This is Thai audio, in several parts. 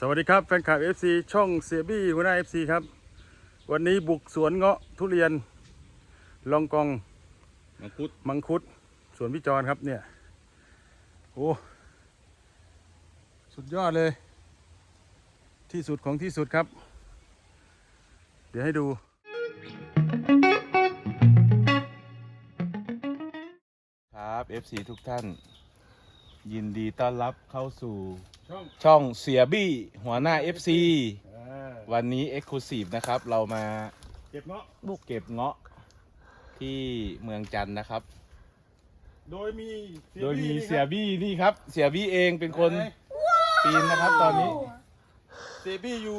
สวัสดีครับแฟนคลับ FC ช่องเสียบี้หัวหน้า FC ครับ วันนี้บุกสวนเงาะทุเรียน ลองกองมังคุดมังคุดสวนพี่จอนครับเนี่ยโอ้สุดยอดเลย ที่สุดของที่สุดครับ เดี๋ยวให้ดู ครับ FC ทุกท่าน ยินดีต้อนรับเข้าสู่ ช่องช่องเสียบี้หัวหน้า FC อ่าวันนี้ Exclusive นะครับ เรามาเก็บเงาะบุกเก็บเงาะที่เมืองจันทร์นะครับ โดยมีโดยมีนี่เสียครับบี้นี่ครับ เสียบี้เองเป็นคนปีนนะครับตอนนี้ เสียบี้อยู่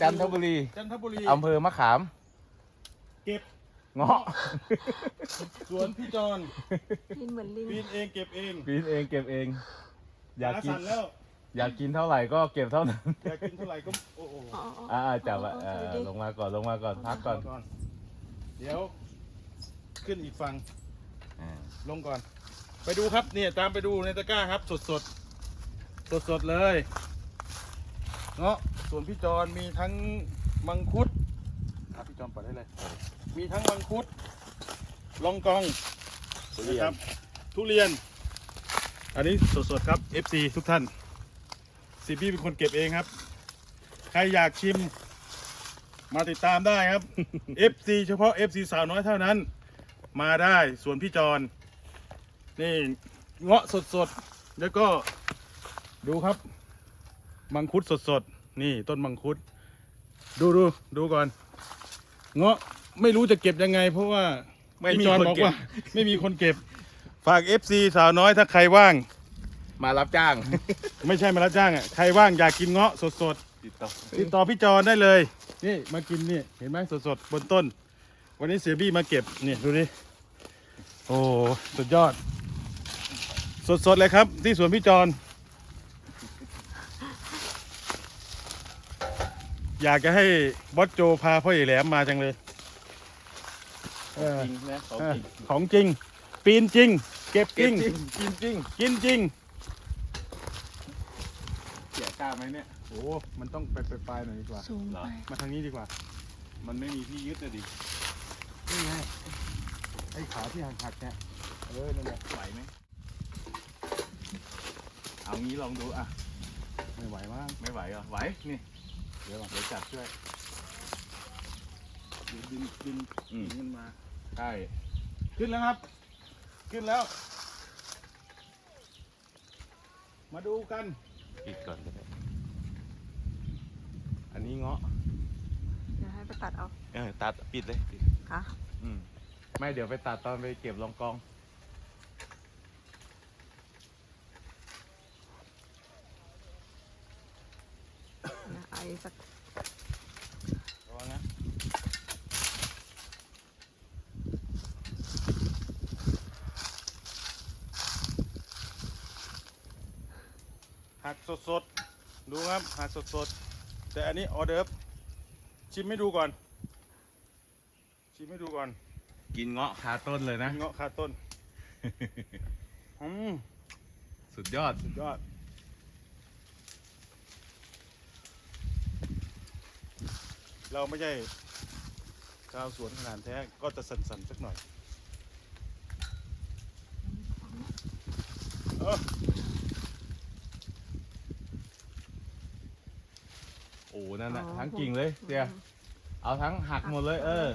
จันทบุรีจันทบุรีอำเภอมะขาม เก็บเงาะสวนพี่จอนกินเหมือนลิงปีนเองเก็บเองปีนเองเก็บเอง อยากขากินสั่นแล้ว อยากกินเท่าไหร่ก็เก็บเท่านั้นอยากกินเท่าไหร่ก็โอ้โหอ๋ออ๋ออ่าจับอะอ๋อเออดูดิลงมาก่อนลงมาก่อนพักก่อน เดี๋ยว ขึ้นอีกฝั่งอ่าลงก่อน ไปดูครับเนี่ยตามไปดูในตะกร้าครับ สดสดสดสดๆเลยเงาะส่วนพี่จอนมีทั้งมังคุดอะพี่จอนเปิดได้เลย มีทั้งมังคุดลองกองนะครับ ทุเรียน อันนี้สดสดๆครับ FC ทุกท่าน ซีบี้เป็นคนเก็บเองครับ ใครอยากชิม มาติดตามได้ครับ FC เฉพาะ FC สาวน้อยเท่านั้น มาได้ส่วนพี่จอนนี่เงาะสดสดๆแล้วก็ดูครับ มังคุดสดสดๆนี่ต้นมังคุด ดูดูดูก่อน เงาะไม่รู้จะเก็บยังไง เพราะว่าไม่มีพี่จอนคนบอกเก็บ ว่า ไม่มีคนเก็บ ฝาก FC สาวน้อยถ้าใครว่าง มารับจ้าง ไม่ใช่มารับจ้างอะใครว่างอยากกินเงาะสดสดๆติดต่อติดต่อพี่จอนได้เลย นี่มากินนี่เห็นไหมสดๆบนต้น วันนี้เสียบี้มาเก็บนี่ดูดิโอ้สุดยอด สดๆเลยครับ ที่สวนพี่จอนอยากจะให้บอสโจพาพ่อใหญ่แหลมมาจังเลยเออจริงนะเขาเออจริงของจริง ปีนจริง เก็บจเก็ริบงจริงกินจริงกินจริงเสีย กล้าไหมเนี่ยโอ้มันต้องไปปลายๆหน่อยดีกว่า สูงเหรอไปมาทางนี้ดีกว่า มันไม่มีที่ยึดเลยดินี่ไงไอ้ขาที่หักๆเนี่ยเออนั่นแหละไหวไหมเอางี้ลองดูอะ ไม่ไหวมากไม่ไหวเหรอไหวนี่เดี๋ยวก่อนเดี๋ยวจับช่วยดินดินดินอืมมันมาใช่ขึ้นแล้วครับ ขึ้นแล้ว มาดูกัน ปิดก่อนก็ได้อั นนี้เงาะเดี๋ยวให้ไปตัดเอาเออตัดปิดเลยปิดค่ะอืมไม่เดี๋ยวไปตัดตอนไปเก็บรองกองนะไอสักระวังนะหักสดๆ ดูครับหักสดๆ แต่อันนี้ออเดิร์ฟชิมให้ดูก่อน ชิมให้ดูก่อนกินเงาะคาต้นเลยนะ เงาะคาต้นอืมสุดยอด สุดยอด เราไม่ใช่ชาวสวนขนาดแท้ก็จะสั่นๆสักหน่อย เออ โอ้นั่นน่ะอ๋อ ทั้งกิ่งเลยเสียเอาทั้งหักหมดเลย เออ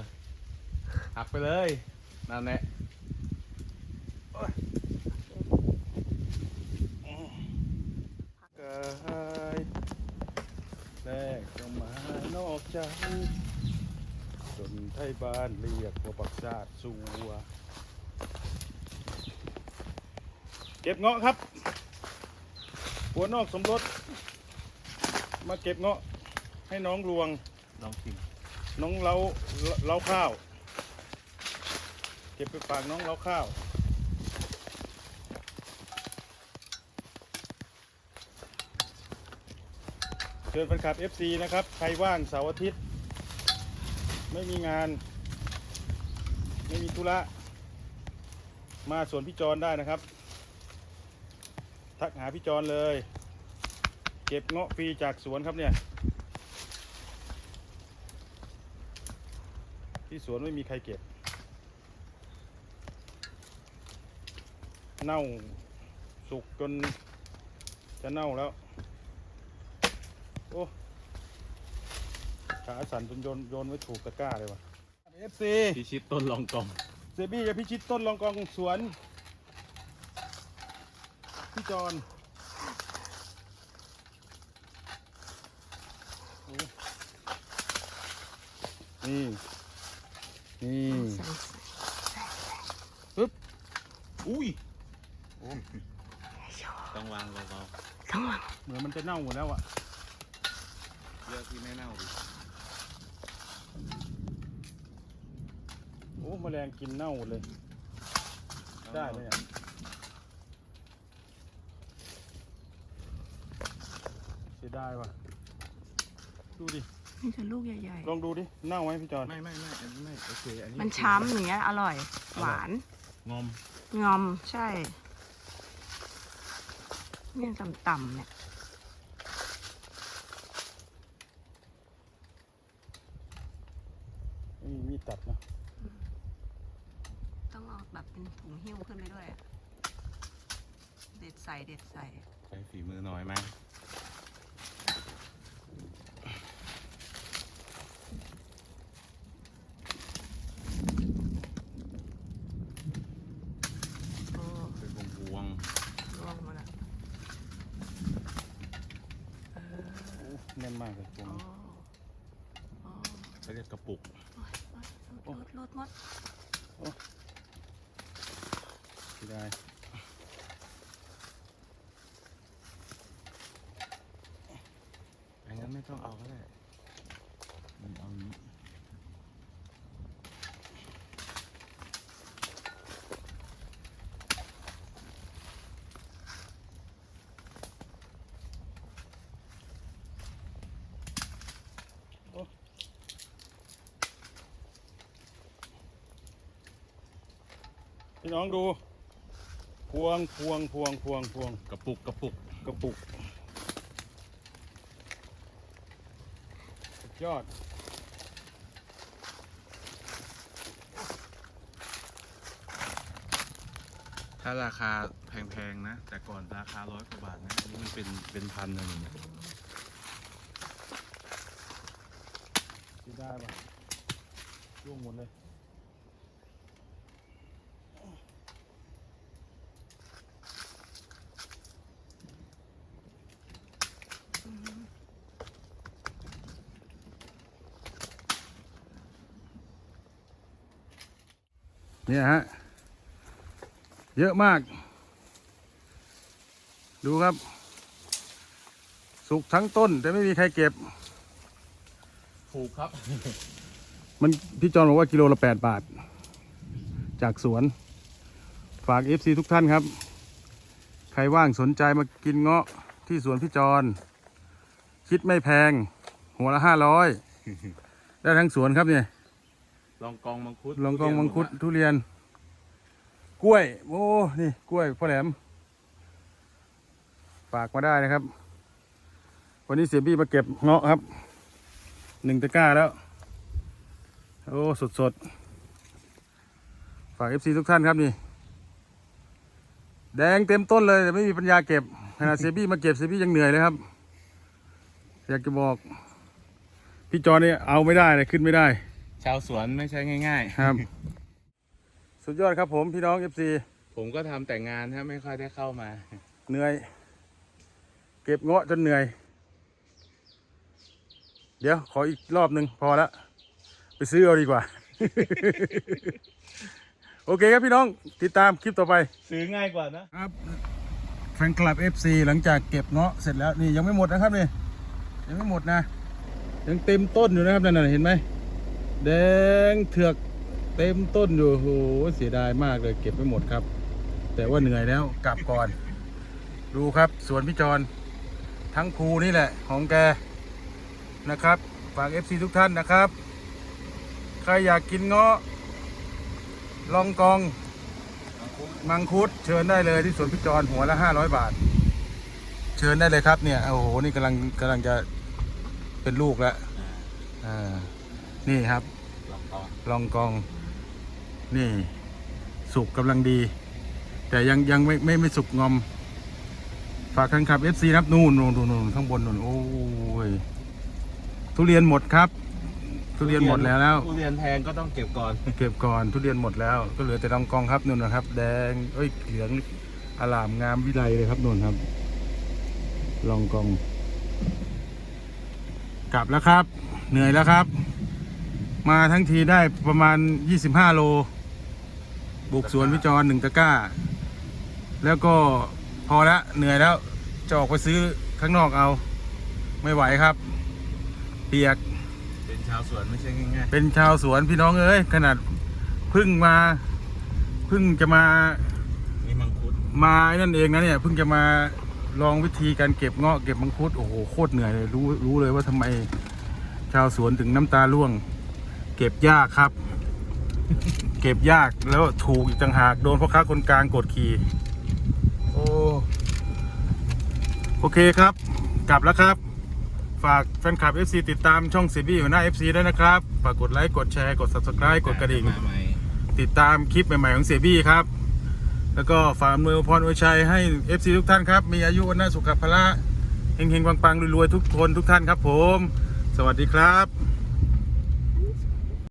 หักไปเลย นั่นแหละกายแรกก็มานอกใจจนไทยบ้านเรียกว่าปักชาติสัว เก็บเงาะครับ หัวนอกสมรส มาเก็บเงาะ ให้น้องรวง ลองกินน้องเล้าเล้าข้าว เก็บไปฝากน้องเล้าข้าว เชิญแฟนคลับ FC นะครับ ใครว่างเสาร์อาทิตย์ ไม่มีงาน ไม่มีธุระ มาสวนพี่จรได้นะครับ ทักหาพี่จรเลย เก็บเงาะฟรีจากสวนครับเนี่ย ที่สวนไม่มีใครเก็บ เน่าสุกจนจะเน่าแล้ว โอ้ขาสั่นจนโยนโยนไว้ถูกตะกร้าเลยว่ะเอฟซีพิชิตต้นลองกองเซบี้จะพิชิตต้นรองกองสวน พี่จอนโอ้นี่ นี่ใส่ปึ๊บอุ้ยต้องวางเบาทั้งหลังเหมือนมันจะเน่าหมดแล้วอะๆเลือกที่ไม่เน่าดิโอ้แมลงกินเน่าหมดเลย ได้เลยอะเสียดายว่ะ ดูดิ นี่จะลูกใหญ่ลองดูดิเน่าไหมพี่จอนไม่ไม่ไม่อันนี้ไม่โอเคอันนี้ๆ มันช้ำอย่างเงี้ยอร่อย หวาน งอมงอมใช่เนี่ยต่ำๆเนี่ย ไม่มีมีดตัดนะต้องเอาแบบเป็นถุงหิ้วขึ้นไปด้วยอะเด็ดใส่เด็ดใส่ ใช้ฝีมือน้อยไหม โอ้ เป็นพวงพวง ร่วงหมาแล้ว โอ้แน่นมากเลยตรง โอ้ นี้ โอ้ ๆเขาเรียกกระ ปุกโอ้ยรูดรูดหมดเสียดายอันนั้นไม่ต้องเอาก็ได้มันเอานี้ พี่น้องดู พวงพวงพวงพวงพวงกระปุกกระปุกกระปุกสุดยอด ถ้าราคาแพงๆนะ แต่ก่อนราคาร้อยกว่าบาทนะอันนี้มันเป็นเป็นพันเลยเนี่ยเสียดายป่ะร่วงหมดเลย เนี่ยฮะ เยอะมาก ดูครับ สุกทั้งต้น แต่ไม่มีใครเก็บ ถูกครับ มันพี่จอนบอกว่ากิโลละแปดบาท จากสวน ฝาก FC ทุกท่านครับ ใครว่างสนใจมากินเงาะที่สวนพี่จอนคิดไม่แพง หัวละห้าร้อยได้ทั้งสวนครับเนี่ย ลองกองมังคุดลองกองมังคุดทุเรียน กล้วย โอ้นี่กล้วยพ่อแหลมฝากมาได้นะครับ วันนี้เสียบี้มาเก็บเงาะครับหนึ่งตะกร้าแล้ว โอ้สดสดๆฝากเอฟซีทุกท่านครับนี่ แดงเต็มต้นเลยแต่ไม่มีปัญญาเก็บขนาดเซบี้มาเก็บเซบี้ยังเหนื่อยเลยครับ อยากจะบอก พี่จอเนี่ยเอาไม่ได้เลยขึ้นไม่ได้ ชาวสวนไม่ใช่ง่าย ครับ สุดยอดครับผมพี่น้องเอฟซีๆ ผมก็ทำแต่งานถ้าไม่ค่อยได้เข้ามา เหนื่อย เก็บเงาะจนเหนื่อย เดี๋ยวขออีกรอบหนึ่งพอละไปซื้อเอาดีกว่า โอเคครับพี่น้องติดตามคลิปต่อไป ซื้อง่ายกว่านะ ครับแฟนคลับ FC หลังจากเก็บเงาะเสร็จแล้วนี่ยังไม่หมดนะครับนี่ยังไม่หมดนะ ยังเต็มต้นอยู่นะครับนั่นนะเห็นไหม แดงเถือกเต็มต้นอยู่โอ้โหเสียดายมากเลยเก็บไม่หมดครับ แต่ว่าเหนื่อยแล้วกลับก่อน ดูครับสวนพี่จรทั้งภูนี่แหละของแกนะครับ ฝาก FC ทุกท่านนะครับ ใครอยากกินเงาะลองกอง มังคุดเชิญได้เลยที่สวนพิจรหัวละ 500 บาท เชิญได้เลยครับเนี่ย โอ้โห นี่กำลังกำลังจะเป็นลูกแล้วอ่า นี่ครับลองกองลองกอง นี่ สุกกำลังดี แต่ยังยังไม่ไม่ไม่สุกงอม ฝากกันขับ FC ครับนู่นนู่นนู่นนู่นข้างบนนู่นโอ้ยทุเรียนหมดครับ ทุเรียนหมดแล้วแล้ว ทุเรียนแพงก็ต้องเก็บก่อน เก็บก่อนทุเรียนหมดแล้ว ก็เหลือแต่ลองกองครับนู่นนะครับ แดงเอ้ยเหลืองอลามงามวิไลเลยครับนู่นครับ ลองกอง กลับแล้วครับ เหนื่อยแล้วครับ มาทั้งทีได้ประมาณ 25 โล บุกสวนพิจรหนึ่งตะกร้า แล้วก็พอละเหนื่อยแล้ว จะออกไปซื้อข้างนอกเอา ไม่ไหวครับ เปียก เป็นชาวสวนไม่ใช่ง่ายเป็นชาวสวนพี่น้องเอ้ย ขนาดเพึ่งมาเพึ่งจะมาๆนี่มังคุดมาไอ้นั่นเองนะเนี่ยเพิ่งจะมาลองวิธีการเก็บเงาะเก็บมังคุดโอ้โหโคตรเหนื่อยเลยรู้รู้เลยว่าทำไมชาวสวนถึงน้ำตาร่วง เก็บยากครับ เก็บยากแล้วถูกอีกต่างหากโดนพ่อค้าคนกลางกดขี่โอ้โอเคครับ กลับแล้วครับ ฝากแฟนคลับ FC ติดตามช่องซีบีหัวหน้า FC ด้วยนะครับฝากกดไลค์กดแชร์กด subscribe กดกระดิ่ง มาใหม่ติดตามคลิปใหม่ๆของเสียบี้ครับ แล้วก็ฝากอำนวยพรอวยชัยให้ FC ทุกท่านครับ มีอายุวันนาสุขภาระเฮงๆปังๆรวยๆทุกคนทุกท่านครับผม สวัสดีครับ